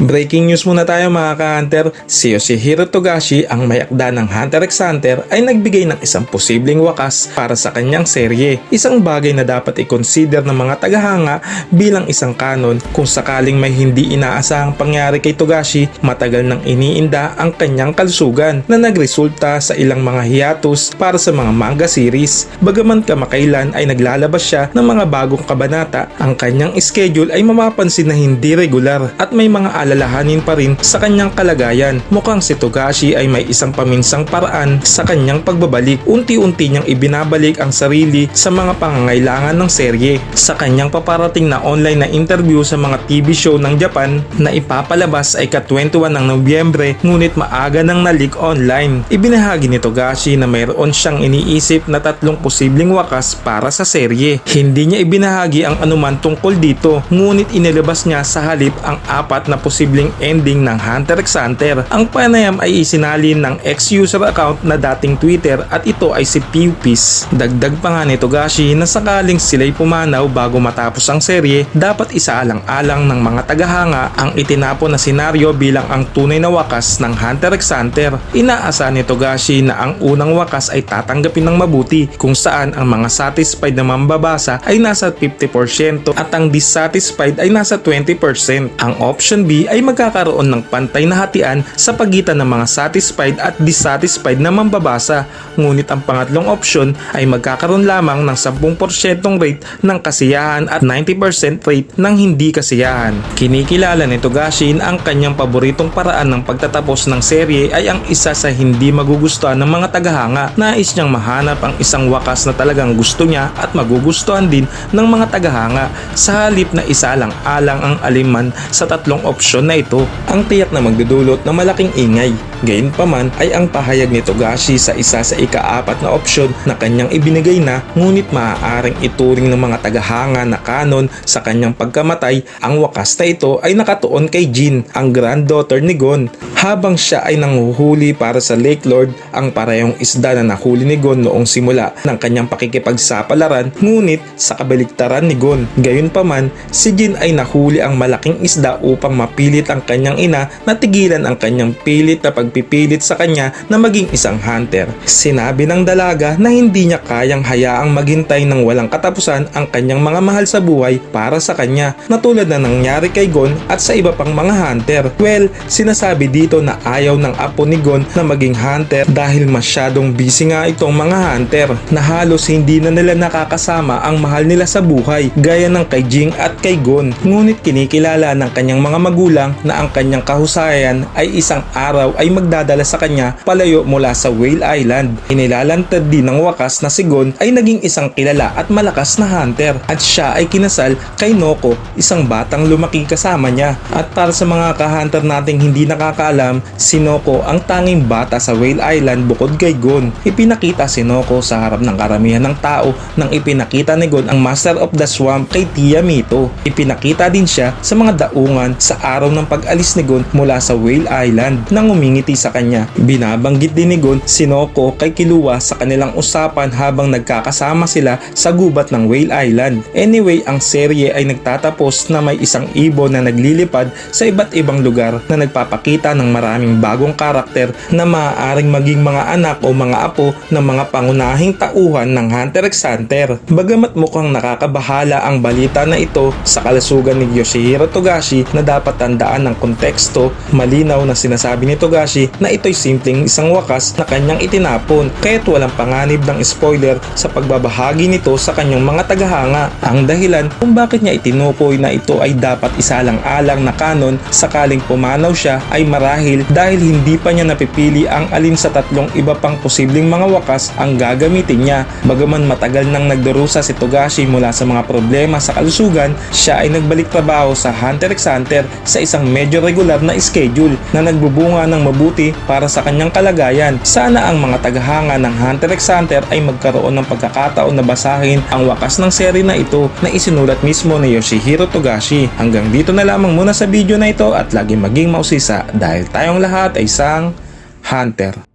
Breaking news muna tayo mga ka-hunter. Si Yoshihiro Togashi, ang mayakda ng Hunter x Hunter, ay nagbigay ng isang posibleng wakas para sa kanyang serye. Isang bagay na dapat i-consider ng mga tagahanga bilang isang kanon kung sakaling may hindi inaasahang pangyari kay Togashi, matagal nang iniinda ang kanyang kalusugan na nagresulta sa ilang mga hiatus para sa mga manga series. Bagaman kamakailan ay naglalabas siya ng mga bagong kabanata, ang kanyang schedule ay mamapansin na hindi regular at may mga alalahanin pa rin sa kanyang kalagayan. Mukhang si Togashi ay may isang paminsang paraan sa kanyang pagbabalik. Unti-unti niyang ibinabalik ang sarili sa mga pangangailangan ng serye. Sa kanyang paparating na online na interview sa mga TV show ng Japan na ipapalabas ay ka-21 ng Nobyembre ngunit maaga nang nalik online. Ibinahagi ni Togashi na mayroon siyang iniisip na tatlong posibleng wakas para sa serye. Hindi niya ibinahagi ang anuman tungkol dito ngunit inilabas niya sa halip ang apat na posibleng ending ng Hunter x Hunter. Ang panayam ay isinalin ng ex-user account na dating Twitter at ito ay si Pewpis. Dagdag pa nga ni Togashi na sakaling sila'y pumanaw bago matapos ang serye, dapat isaalang-alang ng mga tagahanga ang itinapon na senaryo bilang ang tunay na wakas ng Hunter x Hunter. Inaasa ni Togashi na ang unang wakas ay tatanggapin ng mabuti kung saan ang mga satisfied na mambabasa ay nasa 50% at ang dissatisfied ay nasa 20%. Ang option B ay magkakaroon ng pantay na hatian sa pagitan ng mga satisfied at dissatisfied na mambabasa. Ngunit ang pangatlong option ay magkakaroon lamang ng 10% rate ng kasiyahan at 90% rate ng hindi kasiyahan. Kinikilala ni Togashi na ang kanyang paboritong paraan ng pagtatapos ng serye ay ang isa sa hindi magugustuhan ng mga tagahanga. Nais niyang mahanap ang isang wakas na talagang gusto niya at magugustuhan din ng mga tagahanga sa halip na isa lang alang ang aliman sa tatlong opsyon na ito ang tiyak na magdudulot ng malaking ingay. Gayunpaman ay ang pahayag ni Togashi sa isa sa ikaapat na opsyon na kanyang ibinigay na ngunit maaaring ituring ng mga tagahanga na kanon sa kanyang pagkamatay ang wakas na ito ay nakatuon kay Jin, ang granddaughter ni Gon. Habang siya ay nanguhuli para sa Lake Lord, ang parehong isda na nahuli ni Gon noong simula ng kanyang pakikipagsapalaran ngunit sa kabaliktaran ni Gon. Gayunpaman, si Jin ay nahuli ang malaking isda upang mapilit ang kanyang ina na tigilan ang kanyang pilit na pagpipilit sa kanya na maging isang hunter. Sinabi ng dalaga na hindi niya kayang hayaang maghintay ng walang katapusan ang kanyang mga mahal sa buhay para sa kanya na tulad na nangyari kay Gon at sa iba pang mga hunter. Well, sinasabi dito na ayaw ng apo ni Gon na maging hunter dahil masyadong busy nga itong mga hunter na halos hindi na nila nakakasama ang mahal nila sa buhay gaya ng kay Jing at kay Gon. Ngunit kinikilala ng kanyang mga magulang na ang kanyang kahusayan ay isang araw ay magdadala sa kanya palayo mula sa Whale Island. Inilalantad din ng wakas na si Gon ay naging isang kilala at malakas na hunter at siya ay kinasal kay Noko, isang batang lumaki kasama niya. At para sa mga ka-hunter nating hindi nakakaalam, si Noko ang tanging bata sa Whale Island bukod kay Gon. Ipinakita si Noko sa harap ng karamihan ng tao nang ipinakita ni Gon ang Master of the Swamp kay Tia Mito. Ipinakita din siya sa mga daungan sa araw ng pag-alis ni Gon mula sa Whale Island nang umingiti sa kanya. Binabanggit din ni Gon si Noko kay Kilua sa kanilang usapan habang nagkakasama sila sa gubat ng Whale Island. Anyway, ang serye ay nagtatapos na may isang ibon na naglilipad sa iba't ibang lugar na nagpapakita ng maraming bagong karakter na maaaring maging mga anak o mga apo ng mga pangunahing tauhan ng Hunter x Hunter. Bagamat mukhang nakakabahala ang balita na ito sa kalusugan ni Yoshihiro Togashi na dapat tandaan ng konteksto, malinaw na sinasabi ni Togashi na ito'y simpleng isang wakas na kanyang itinapon kaya't walang panganib ng spoiler sa pagbabahagi nito sa kanyang mga tagahanga. Ang dahilan kung bakit niya itinukoy na ito ay dapat isalang-alang na kanon sakaling pumanaw siya ay marahil dahil hindi pa niya napipili ang alin sa tatlong iba pang posibleng mga wakas ang gagamitin niya. Bagaman matagal nang nagdurusa si Togashi mula sa mga problema sa kalusugan, siya ay nagbalik trabaho sa Hunter x Hunter sa isang medyo regular na schedule na nagbubunga ng mabuti para sa kanyang kalagayan. Sana ang mga tagahanga ng Hunter x Hunter ay magkaroon ng pagkakataon na basahin ang wakas ng seri na ito na isinulat mismo ni Yoshihiro Togashi. Hanggang dito na lamang muna sa video na ito at lagi maging mausisa dahil tayong lahat ay isang Hunter.